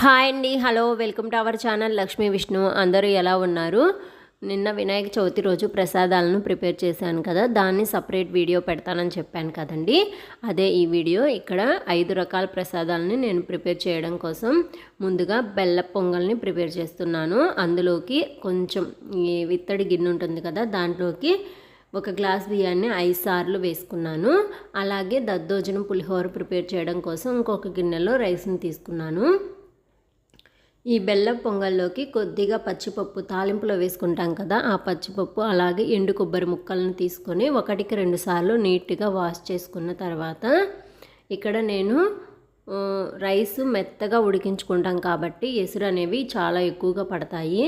Hi అండి hello welcome to our channel Lakshmi Vishnu. అందరూ ఎలా ఉన్నారు? నిన్న వినాయక చవితి రోజు ప్రసాదాలను ప్రిపేర్ చేశాను కదా దాన్ని సపరేట్ వీడియో పెడతానని చెప్పాను కదండి. అదే ఈ వీడియో ఇక్కడ ఐదు రకాల ప్రసాదాలని నేను ప్రిపేర్ చేయడం కోసం ముందుగా బెల్ల పొంగల్ని ప్రిపేర్ చేస్తున్నాను. అందులోకి కొంచెం ఈ విత్తడి గిన్నె ఉంటుంది కదా దాంట్లోకి ఒక గ్లాస్ బియ్యాన్ని ఐదు సార్లు వేసుకున్నాను. అలాగే దద్దోజనం పులిహోర ప్రిపేర్ చేయడం కోసం ఇంకొక గిన్నెలో రైస్ని తీసుకున్నాను. ఈ బెల్లం పొంగల్లోకి కొద్దిగా పచ్చిపప్పు తాలింపులో వేసుకుంటాం కదా ఆ పచ్చిపప్పు అలాగే ఎండు కొబ్బరి ముక్కలను తీసుకొని ఒకటికి రెండు సార్లు నీట్గా వాష్ చేసుకున్న తర్వాత ఇక్కడ నేను రైస్ మెత్తగా ఉడికించుకుంటాం కాబట్టి ఎసురు అనేవి చాలా ఎక్కువగా పడతాయి.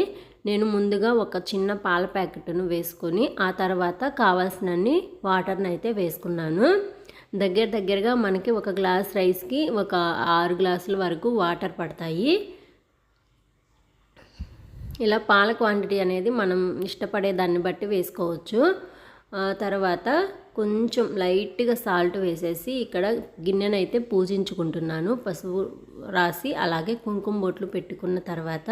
నేను ముందుగా ఒక చిన్న పాల ప్యాకెట్ను వేసుకొని ఆ తర్వాత కావాల్సినన్ని వాటర్ని అయితే వేసుకున్నాను. దగ్గర దగ్గరగా మనకి ఒక గ్లాస్ రైస్కి ఒక ఆరు గ్లాసుల వరకు వాటర్ పడతాయి. ఇలా పాల క్వాంటిటీ అనేది మనం ఇష్టపడే దాన్ని బట్టి వేసుకోవచ్చు. తర్వాత కొంచెం లైట్గా సాల్ట్ వేసేసి ఇక్కడ గిన్నెనైతే పూజించుకుంటున్నాను. పసుపు రాసి అలాగే కుంకుమ బొట్లు పెట్టుకున్న తర్వాత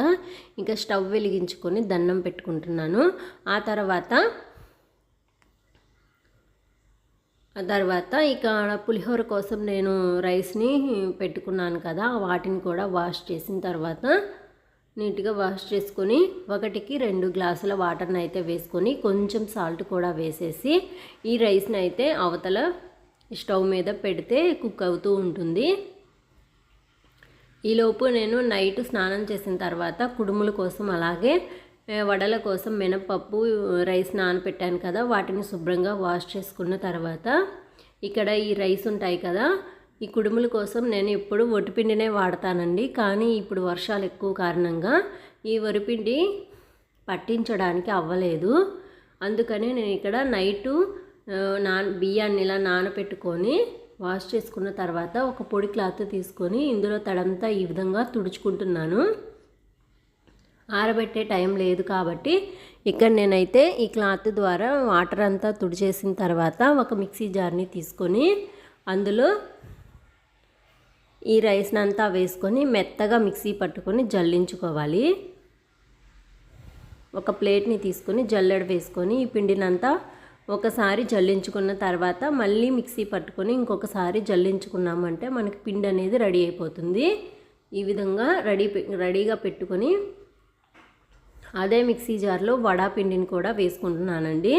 ఇంకా స్టవ్ వెలిగించుకొని దండం పెట్టుకుంటున్నాను. ఆ తర్వాత ఆ తర్వాత ఇక పులిహోర కోసం నేను రైస్ని పెట్టుకున్నాను కదా వాటిని కూడా వాష్ చేసిన తర్వాత నీట్గా వాష్ చేసుకొని ఒకటికి రెండు గ్లాసుల వాటర్ని అయితే వేసుకొని కొంచెం సాల్ట్ కూడా వేసేసి ఈ రైస్ని అయితే అవతల స్టవ్ మీద పెడితే కుక్ అవుతూ ఉంటుంది. ఈలోపు నేను నైట్ స్నానం చేసిన తర్వాత కుడుముల కోసం అలాగే వడల కోసం మినపప్పు రైస్ నానపెట్టాను కదా వాటిని శుభ్రంగా వాష్ చేసుకున్న తర్వాత ఇక్కడ ఈ రైస్ ఉంటాయి కదా ఈ కుడుముల కోసం నేను ఎప్పుడు వరిపిండినే వాడతానండి. కానీ ఇప్పుడు వర్షాలు ఎక్కువ కారణంగా ఈ వరిపిండి పట్టించడానికి అవ్వలేదు. అందుకని నేను ఇక్కడ నైటు నా నాన్ బియ్యాన్ని ఇలా నానబెట్టుకొని వాష్ చేసుకున్న తర్వాత ఒక పొడి క్లాత్ తీసుకొని ఇందులో తడంతా ఈ విధంగా తుడుచుకుంటున్నాను. ఆరబెట్టే టైం లేదు కాబట్టి ఇక్కడ నేనైతే ఈ క్లాత్ ద్వారా వాటర్ అంతా తుడిచేసిన తర్వాత ఒక మిక్సీ జార్ని తీసుకొని అందులో ఈ రైస్ని అంతా వేసుకొని మెత్తగా మిక్సీ పట్టుకొని జల్లించుకోవాలి. ఒక ప్లేట్ని తీసుకొని జల్లెడ వేసుకొని ఈ పిండినంతా ఒకసారి జల్లించుకున్న తర్వాత మళ్ళీ మిక్సీ పట్టుకొని ఇంకొకసారి జల్లించుకున్నామంటే మనకి పిండి అనేది రెడీ అయిపోతుంది. ఈ విధంగా రెడీ పె- రెడీగా పెట్టుకొని అదే మిక్సీ జార్లో వడా పిండిని కూడా వేసుకుంటున్నానండి.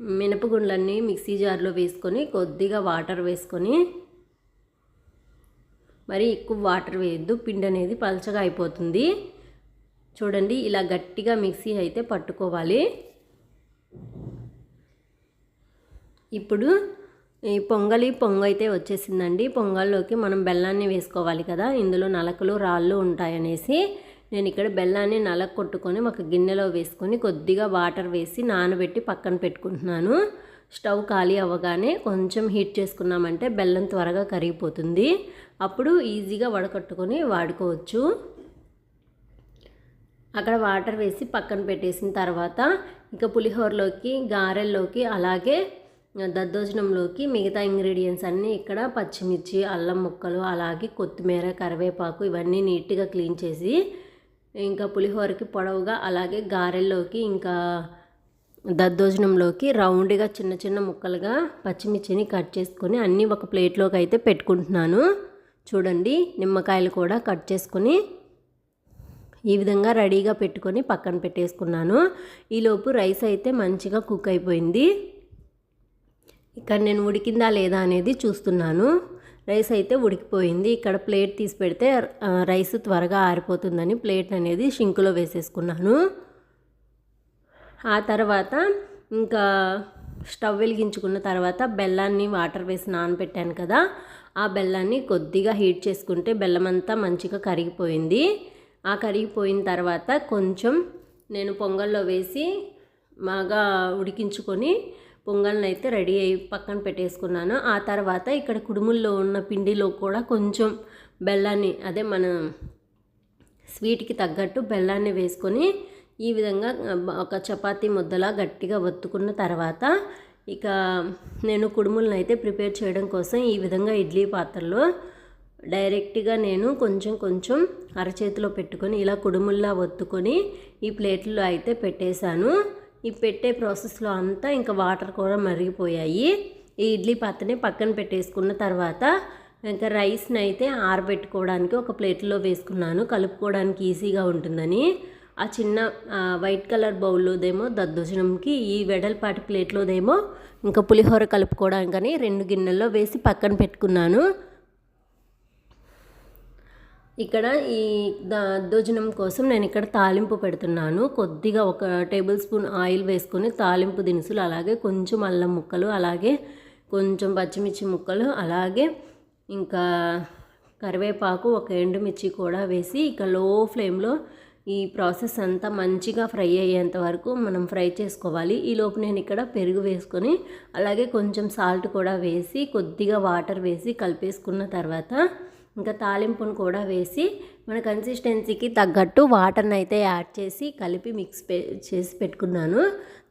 మినపగుండ్లన్నీ మిక్సీ జార్లో వేసుకొని కొద్దిగా వాటర్ వేసుకొని మరి ఎక్కువ వాటర్ వేయద్దు పిండి అనేది పలచగా అయిపోతుంది. చూడండి ఇలా గట్టిగా మిక్సీ అయితే పట్టుకోవాలి. ఇప్పుడు ఈ పొంగలి పొంగ అయితే వచ్చేసిందండి. పొంగల్లోకి మనం బెల్లాన్ని వేసుకోవాలి కదా ఇందులో నలకలు రాళ్ళు ఉంటాయనేసి. నేను ఇక్కడ బెల్లాన్ని నలక కొట్టుకొని ఒక గిన్నెలో వేసుకొని కొద్దిగా వాటర్ వేసి నానబెట్టి పక్కన పెట్టుకుంటున్నాను. స్టవ్ ఖాళీ అవ్వగానే కొంచెం హీట్ చేసుకున్నామంటే బెల్లం త్వరగా కరిగిపోతుంది. అప్పుడు ఈజీగా వడకట్టుకొని వాడుకోవచ్చు. అక్కడ వాటర్ వేసి పక్కన పెట్టేసిన తర్వాత ఇక పులిహోరలోకి గారెల్లోకి అలాగే దద్దోజనంలోకి మిగతా ఇంగ్రీడియంట్స్ అన్నీ ఇక్కడ పచ్చిమిర్చి అల్లం ముక్కలు అలాగే కొత్తిమీర కరివేపాకు ఇవన్నీ నీట్గా క్లీన్ చేసి ఇంకా పులిహోరకి పొడవుగా అలాగే గారెల్లోకి ఇంకా దద్దోజనంలోకి రౌండ్గా చిన్న చిన్న ముక్కలుగా పచ్చిమిర్చిని కట్ చేసుకొని అన్నీ ఒక ప్లేట్లోకి అయితే పెట్టుకుంటున్నాను. చూడండి నిమ్మకాయలు కూడా కట్ చేసుకొని ఈ విధంగా రెడీగా పెట్టుకొని పక్కన పెట్టేసుకున్నాను. ఈలోపు రైస్ అయితే మంచిగా కుక్ అయిపోయింది. ఇక్కడ నేను ఉడికిందా లేదా అనేది చూస్తున్నాను. రైస్ అయితే ఉడికిపోయింది. ఇక్కడ ప్లేట్ తీసి పెడితే రైస్ త్వరగా ఆరిపోతుందని ప్లేట్ అనేది షింకులో వేసేసుకున్నాను. ఆ తర్వాత ఇంకా స్టవ్ వెలిగించుకున్న తర్వాత బెల్లాన్ని వాటర్ వేసి నానబెట్టాను కదా ఆ బెల్లాన్ని కొద్దిగా హీట్ చేసుకుంటే బెల్లం అంతా మంచిగా కరిగిపోయింది. ఆ కరిగిపోయిన తర్వాత కొంచెం నేను పొంగల్లో వేసి బాగా ఉడికించుకొని పొంగల్ని అయితే రెడీ అయ్యి పక్కన పెట్టేసుకున్నాను. ఆ తర్వాత ఇక్కడ కుడుముల్లో ఉన్న పిండిలో కూడా కొంచెం బెల్లాన్ని అదే మన స్వీట్కి తగ్గట్టు బెల్లాన్ని వేసుకొని ఈ విధంగా ఒక చపాతీ ముద్దలా గట్టిగా ఒత్తుకున్న తర్వాత ఇక నేను కుడుములను అయితే ప్రిపేర్ చేయడం కోసం ఈ విధంగా ఇడ్లీ పాత్రలో డైరెక్ట్గా నేను కొంచెం కొంచెం అరచేతిలో పెట్టుకొని ఇలా కుడుముల్లా ఒత్తుకొని ఈ ప్లేట్లో అయితే పెట్టేశాను. ఈ పెట్టే ప్రాసెస్లో అంతా ఇంకా వాటర్ కూడా మరిగిపోయాయి. ఈ ఇడ్లీ పాత్రని పక్కన పెట్టేసుకున్న తర్వాత ఇంకా రైస్ని అయితే ఆరబెట్టుకోవడానికి ఒక ప్లేట్లో వేసుకున్నాను. కలుపుకోవడానికి ఈజీగా ఉంటుందని. ఆ చిన్న వైట్ కలర్ బౌల్లోదేమో దద్దోజనంకి ఈ వెడల్పాటి ప్లేట్లోదేమో ఇంకా పులిహోర కలుపుకోవడానికని రెండు గిన్నెల్లో వేసి పక్కన పెట్టుకున్నాను. ఇక్కడ ఈ దద్దోజనం కోసం నేను ఇక్కడ తాలింపు పెడుతున్నాను. కొద్దిగా ఒక టేబుల్ స్పూన్ ఆయిల్ వేసుకొని తాలింపు దినుసులు అలాగే కొంచెం అల్లం ముక్కలు అలాగే కొంచెం పచ్చిమిర్చి ముక్కలు అలాగే ఇంకా కరివేపాకు ఒక ఎండుమిర్చి కూడా వేసి ఇక లో ఫ్లేమ్లో ఈ ప్రాసెస్ అంతా మంచిగా ఫ్రై అయ్యేంత వరకు మనం ఫ్రై చేసుకోవాలి. ఈలోపు నేను ఇక్కడ పెరుగు వేసుకొని అలాగే కొంచెం సాల్ట్ కూడా వేసి కొద్దిగా వాటర్ వేసి కలిపేసుకున్న తర్వాత ఇంకా తాలింపును కూడా వేసి మన కన్సిస్టెన్సీకి తగ్గట్టు వాటర్ని అయితే యాడ్ చేసి కలిపి మిక్స్ చేసి పెట్టుకున్నాను.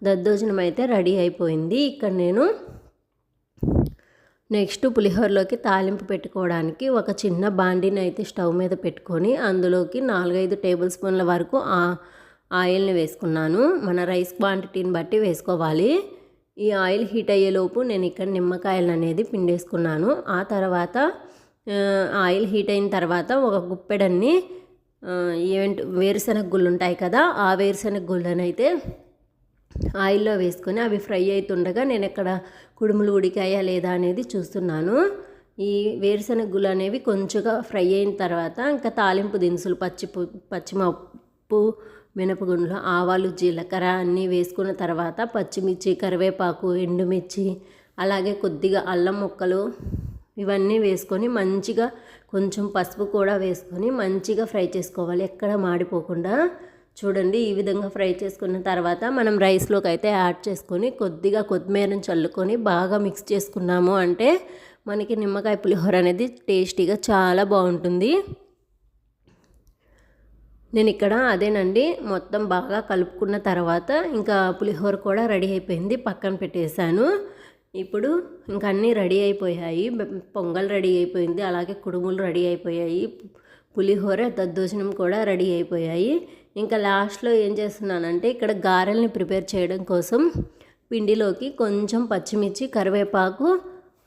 దద్దోజనం అయితే రెడీ అయిపోయింది. ఇక్కడ నేను నెక్స్ట్ పులిహోరలోకి తాలింపు పెట్టుకోవడానికి ఒక చిన్న బాండిని అయితే స్టవ్ మీద పెట్టుకొని అందులోకి నాలుగైదు టేబుల్ స్పూన్ల వరకు ఆయిల్ని వేసుకున్నాను. మన రైస్ క్వాంటిటీని బట్టి వేసుకోవాలి. ఈ ఆయిల్ హీట్ అయ్యేలోపు నేను ఇక్కడ నిమ్మకాయలు అనేది పిండేసుకున్నాను. ఆ తర్వాత ఆయిల్ హీట్ అయిన తర్వాత ఒక గుప్పెడన్ని ఏంటి వేరుశనగ గుళ్ళు ఉంటాయి కదా ఆ వేరుశనగ గుళ్ళనైతే అయితే ఆయిల్లో వేసుకొని అవి ఫ్రై అవుతుండగా నేను ఇక్కడ కుడుములు ఉడికాయా లేదా అనేది చూస్తున్నాను. ఈ వేరుశనగ అనేవి కొంచెంగా ఫ్రై అయిన తర్వాత ఇంకా తాలింపు దినుసులు పచ్చి పచ్చిమప్పు మినపగుండ్లు ఆవాలు జీలకర్ర అన్నీ వేసుకున్న తర్వాత పచ్చిమిర్చి కరివేపాకు ఎండుమిర్చి అలాగే కొద్దిగా అల్లం ముక్కలు ఇవన్నీ వేసుకొని మంచిగా కొంచెం పసుపు కూడా వేసుకొని మంచిగా ఫ్రై చేసుకోవాలి. ఎక్కడ మాడిపోకుండా చూడండి ఈ విధంగా ఫ్రై చేసుకున్న తర్వాత మనం రైస్లోకి అయితే యాడ్ చేసుకొని కొద్దిగా కొత్తిమీరను చల్లుకొని బాగా మిక్స్ చేసుకున్నాము అంటే మనకి నిమ్మకాయ పులిహోర అనేది టేస్టీగా చాలా బాగుంటుంది. నేను ఇక్కడ అదేనండి మొత్తం బాగా కలుపుకున్న తర్వాత ఇంకా పులిహోర కూడా రెడీ అయిపోయింది పక్కన పెట్టేశాను. ఇప్పుడు ఇంక అన్నీ రెడీ అయిపోయాయి పొంగల్ రెడీ అయిపోయింది అలాగే కుడుములు రెడీ అయిపోయాయి పులిహోర దద్దోజనం కూడా రెడీ అయిపోయాయి. ఇంకా లాస్ట్లో ఏం చేస్తున్నానంటే ఇక్కడ గారెల్ని ప్రిపేర్ చేయడం కోసం పిండిలోకి కొంచెం పచ్చిమిర్చి కరివేపాకు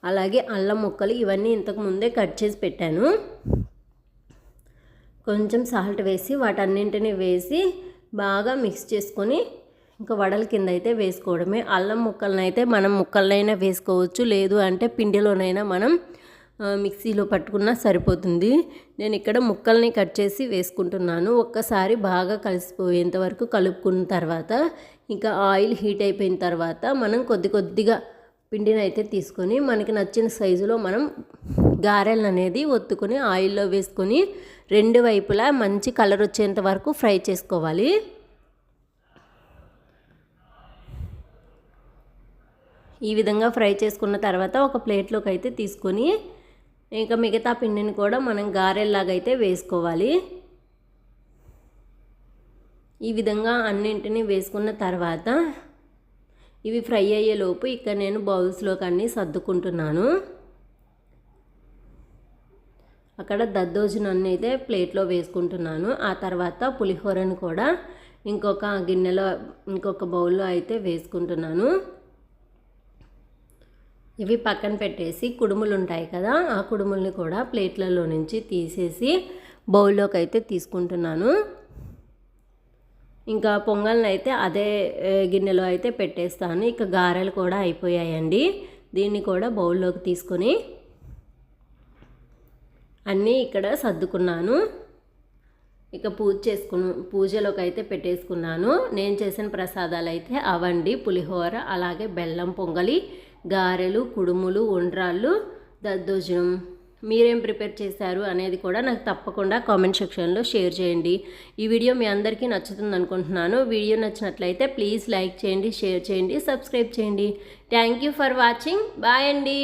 అలాగే అల్లం ముక్కలు ఇవన్నీ ఇంతకు ముందే కట్ చేసి పెట్టాను. కొంచెం సాల్ట్ వేసి వాటన్నింటినీ వేసి బాగా మిక్స్ చేసుకొని ఇంకా వడల కింద అయితే వేసుకోవడమే. అల్లం ముక్కలనైతే అయితే మనం ముక్కలనైనా వేసుకోవచ్చు లేదు అంటే పిండిలోనైనా మనం మిక్సీలో పట్టుకున్నా సరిపోతుంది. నేను ఇక్కడ ముక్కల్ని కట్ చేసి వేసుకుంటున్నాను. ఒక్కసారి బాగా కలిసిపోయేంత వరకు కలుపుకున్న తర్వాత ఇంకా ఆయిల్ హీట్ అయిపోయిన తర్వాత మనం కొద్ది కొద్దిగా పిండిని అయితే తీసుకొని మనకి నచ్చిన సైజులో మనం గారెలు అనేది ఒత్తుకొని ఆయిల్లో వేసుకొని రెండు వైపులా మంచి కలర్ వచ్చేంత వరకు ఫ్రై చేసుకోవాలి. ఈ విధంగా ఫ్రై చేసుకున్న తర్వాత ఒక ప్లేట్లోకి అయితే తీసుకొని ఇంకా మిగతా పిండిని కూడా మనం గారెల్లాగా అయితే వేసుకోవాలి. ఈ విధంగా అన్నింటినీ వేసుకున్న తర్వాత ఇవి ఫ్రై అయ్యేలోపు ఇక్కడ నేను బౌల్స్లోకి అన్నీ సర్దుకుంటున్నాను. అక్కడ దద్దోజనాన్ని అయితే ప్లేట్లో వేసుకుంటున్నాను. ఆ తర్వాత పులిహోరను కూడా ఇంకొక గిన్నెలో ఇంకొక బౌల్లో అయితే వేసుకుంటున్నాను. ఇవి పక్కన పెట్టేసి కుడుములు ఉంటాయి కదా ఆ కుడుముల్ని కూడా ప్లేట్లలో నుంచి తీసేసి బౌల్లోకి అయితే తీసుకుంటున్నాను. ఇంకా పొంగల్ని అయితే అదే గిన్నెలో అయితే పెట్టేస్తాను. ఇక గారెలు కూడా అయిపోయాయండి. దీన్ని కూడా బౌల్లోకి తీసుకొని అన్నీ ఇక్కడ సర్దుకున్నాను. ఇక పూజ చేసుకుని పూజలోకి అయితే పెట్టేసుకున్నాను. నేను చేసిన ప్రసాదాలు అయితే అవండి పులిహోర అలాగే బెల్లం పొంగలి గారెలు కుడుములు ఉండ్రాళ్ళు దద్దోజనం. మీరేం ప్రిపేర్ చేశారు అనేది కూడా నాకు తప్పకుండా కామెంట్ సెక్షన్లో షేర్ చేయండి. ఈ వీడియో మీ అందరికీ నచ్చుతుంది అనుకుంటున్నాను. వీడియో నచ్చినట్లయితే ప్లీజ్ లైక్ చేయండి షేర్ చేయండి సబ్స్క్రైబ్ చేయండి. Thank you for watching. Bye అండి.